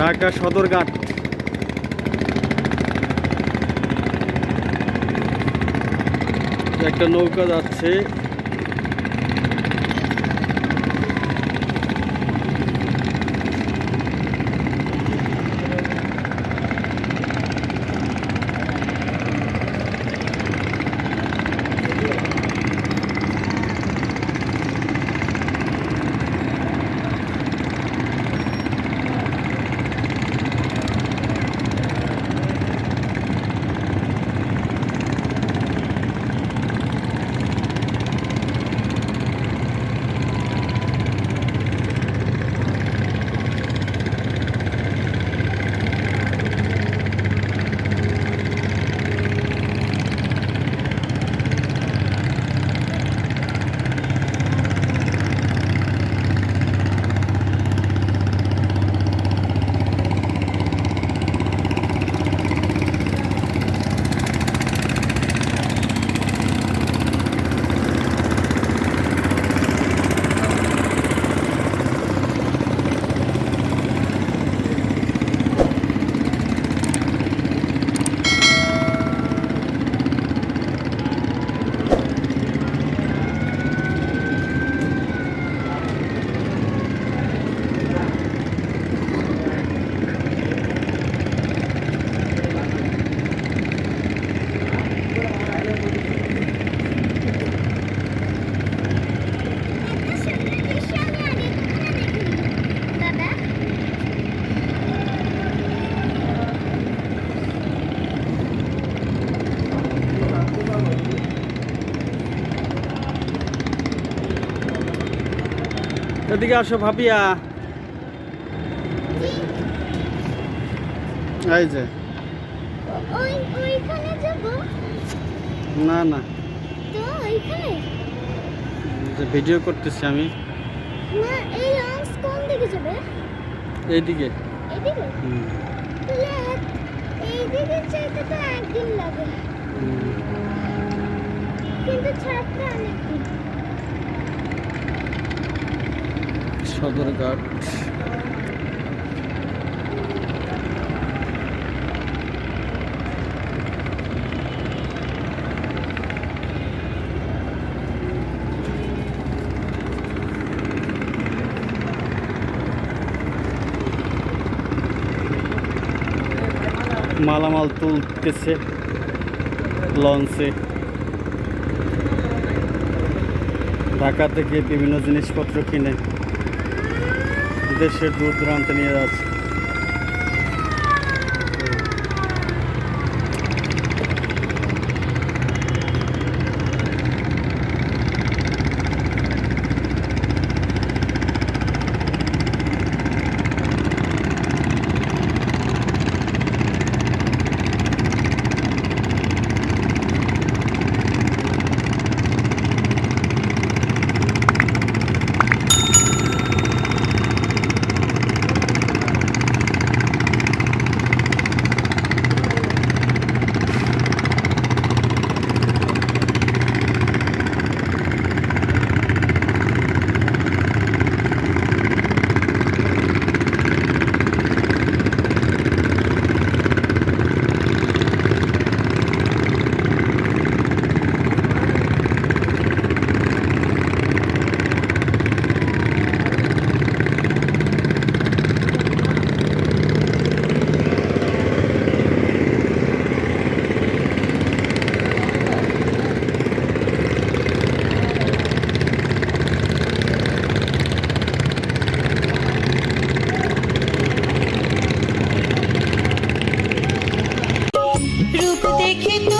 ঢাকা সদরঘাট। একটা নৌকা যাচ্ছে। এদিকে আসো ভাবিয়া এই যে। ওই ওইখানে যাব। না না। যে ভিডিও করতেছি আমি। না এই লঞ্চ কোন দিকে যাবে? এইদিকে। এদিকে? হুম, সদরঘাট মালামাল তুলতেছে লঞ্চে। ঢাকা থেকে বিভিন্ন জিনিসপত্র কিনে দেশের দূর দূরান্তে নিয়ে যাচ্ছে। রূপ দেখে তোর